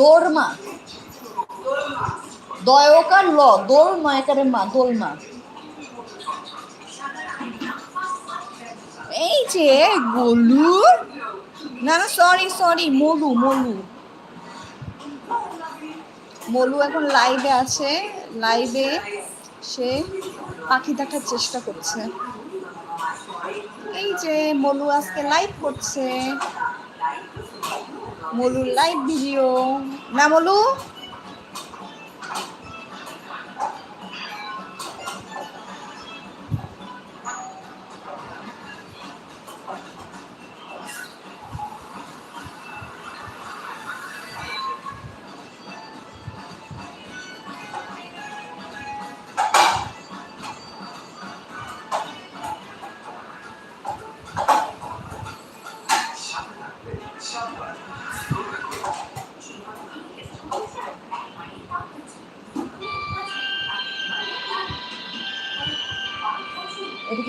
দোরমা। দয়কার ল দোল নয়কারের মা, দোলমা। এই যে গোলু। না না সরি সরি মলু মলু। মলু এখন লাইভে আছে। লাইভে সে পাখি দেখার চেষ্টা করছে। এই যে মলু আজকে লাইভ করছে। মলুর লাইভ ভিডিও না মলু?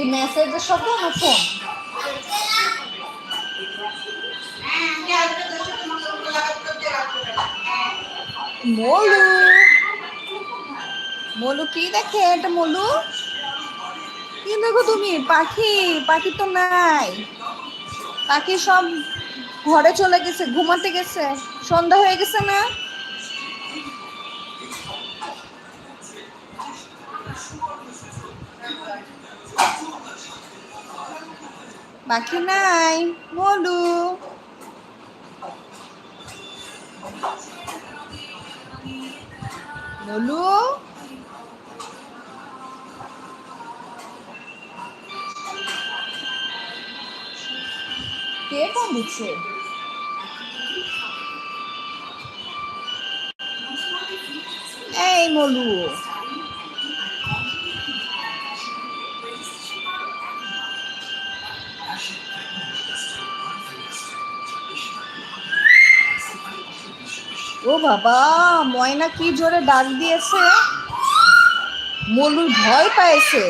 কি মেসেজের শব্দ না ফোন মলু। মলু কি দেখে এটা মলু? কি দেখো তুমি? পাখি পাখি তো নাই। পাখি সব ঘরে চলে গেছে, ঘুমাতে গেছে। সন্ধ্যা হয়ে গেছে না? পাখি নাই। মলু মলু কে ফোন দিচ্ছে? এই মলু। ও বাবা, ময়না কি জোরে ডাক দিয়েছে? মলু ভয় পাইছে।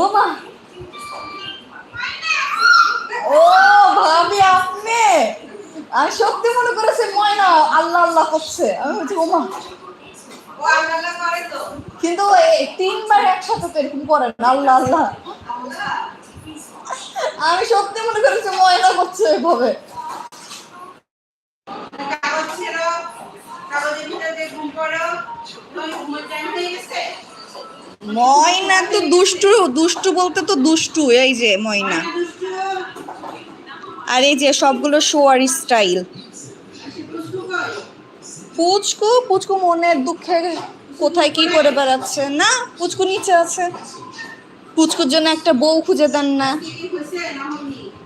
ও মা। ও ভাবি আপনি আমি সত্যি মনে করেছে ময়না আল্লাহ আল্লাহ করছে। আমি বলছি ওমা কিন্তু তিনবার একসাথে তো এরকম করে না, আল্লাহ আল্লাহ। আমি সত্যি মনে করেছি ময়না করছে এভাবে। ময়না তো দুষ্টু দুষ্টু বলতে তো দুষ্টু, এই যে ময়না। আর এই যে সবগুলো শোয়ার স্টাইল। পুচকু পুচকু মনের দুঃখে কোথায় কি করে বেড়াচ্ছে, না? পুচকু নিচে আছে। পুচকুর জন্য একটা বউ খুঁজে দেন না।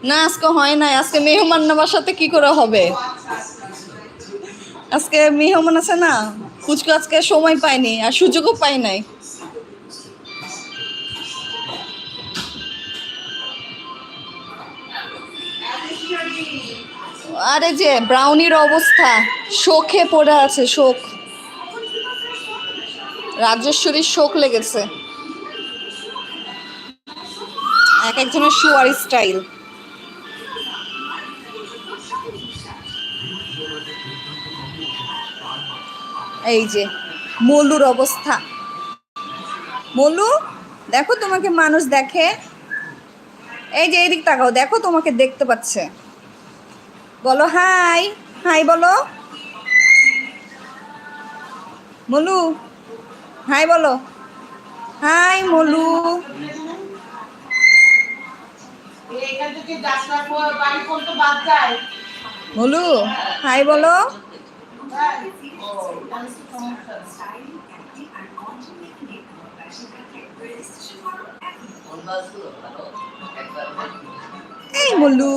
না, আজকে হয় নাই। আজকে মেহমান নেওয়ার সাথে কি করে হবে? আজকে মেহমান আছে না? পুচকু আজকে সময় পায়নি আর সুযোগও পায় নাই। আরে যে ব্রাউনির অবস্থা, শোকে পড়ে আছে, শোক। রাজেশ্বরীর শোক লেগেছে। এক একজনের শুয়ার স্টাইল এই যে মলুর অবস্থা। মলু দেখো তোমাকে মানুষ দেখে। এই যে এদিক তাকাও, দেখো তোমাকে দেখতে পাচ্ছে। বলো হাই হাই বলো। মলু হাই বলো। হাই মলু। মলু হাই বলো। এই মলু।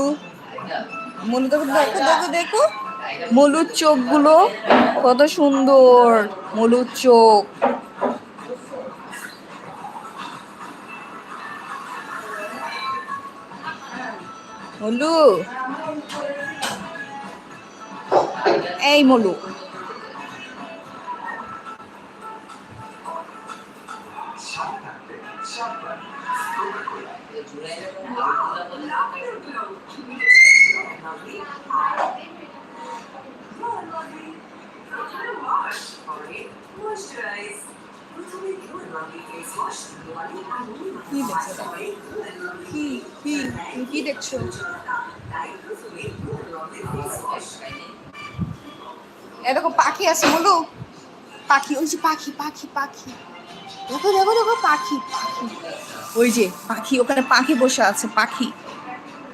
মলু দেখো দেখো দেখো দেখো। মলুর চোখগুলো কত সুন্দর মলুর চোখ। মলু। এই মলু। কি দেখছ? পরে কি কি কি দেখছ? এ দেখো, পাখি আছে বলো পাখি, ওই যে পাখি পাখি পাখি। দেখো দেখো দেখো, পাখি পাখি। ওই যে পাখি, ওখানে পাখি বসে আছে, পাখি।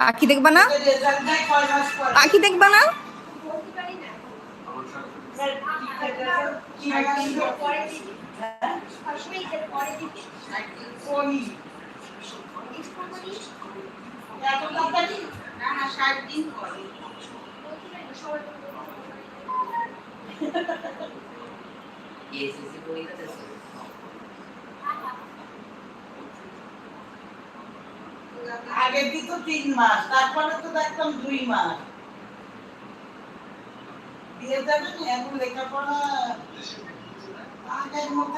পাখি দেখবা না? পরে পাখি দেখবা না? এত তাড়াতাড়ি তিন মাস, তারপরে তো দেখতাম দুই মাস। দিয়ে যাবেন এখন লেখাপড়া আগের মতো